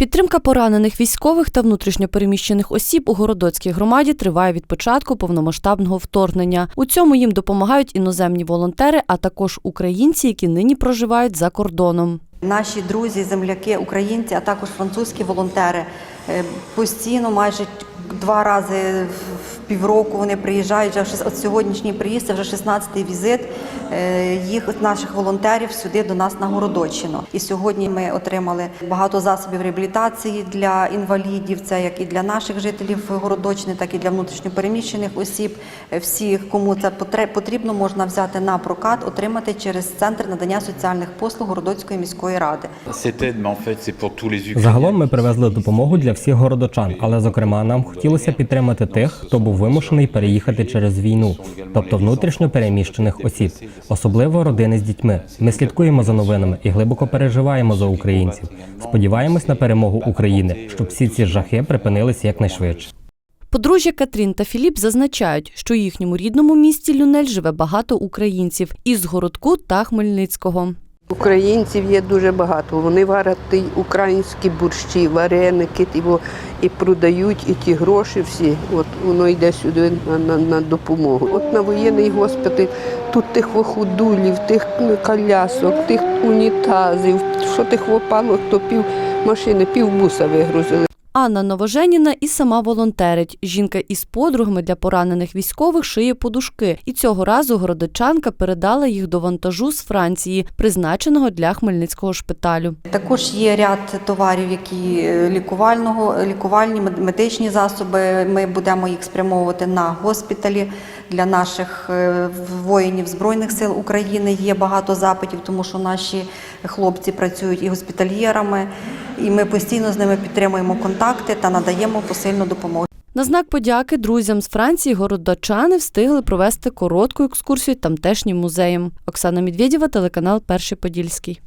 Підтримка поранених військових та внутрішньопереміщених осіб у городоцькій громаді триває від початку повномасштабного вторгнення. У цьому їм допомагають іноземні волонтери, а також українці, які нині проживають за кордоном. Наші друзі, земляки, українці, а також французькі волонтери постійно, майже два рази в півроку вони приїжджають. Вже от сьогоднішній приїзд це вже 16-й візит е, їх наших волонтерів сюди до нас на Городоччину. І сьогодні ми отримали багато засобів реабілітації для інвалідів. Це як і для наших жителів Городоччини, так і для внутрішньопереміщених осіб. Е, Всі, кому це потре- потрібно, можна взяти на прокат, отримати через центр надання соціальних послуг Городоцької міської ради. Загалом ми привезли допомогу для всіх городочан, але зокрема нам хотілося підтримати тих, хто був вимушений переїхати через війну, тобто внутрішньо переміщених осіб, особливо родини з дітьми. Ми слідкуємо за новинами і глибоко переживаємо за українців. Сподіваємось на перемогу України, щоб всі ці жахи припинилися якнайшвидше. Подружжя Катрін та Філіп зазначають, що у їхньому рідному місті Люнель живе багато українців із Городку та Хмельницького. Українців є дуже багато. Вони варять українські борщі, вареники, і продають, і ті гроші всі. От воно йде сюди на, на, на допомогу. От на воєнний госпіталь тут тих вохудулів, тих колясок, тих унітазів, що тих вопалок, то пів машини, пів буса вигрузили. Анна Новоженіна і сама волонтерить. Жінка із подругами для поранених військових шиє подушки, і цього разу городичанка передала їх до вантажу з Франції, призначеного для Хмельницького шпиталю. Також є ряд товарів, які е, лікувального, лікувальні мед- медичні засоби. Ми будемо їх спрямовувати на госпіталі для наших е, воїнів Збройних сил України. Є багато запитів, тому що наші хлопці працюють і госпітальєрами, і ми постійно з ними підтримуємо контакти та надаємо посильну допомогу. На знак подяки друзям з Франції городочани встигли провести коротку екскурсію тамтешнім музеєм. Оксана Медведєва, телеканал Перший Подільський.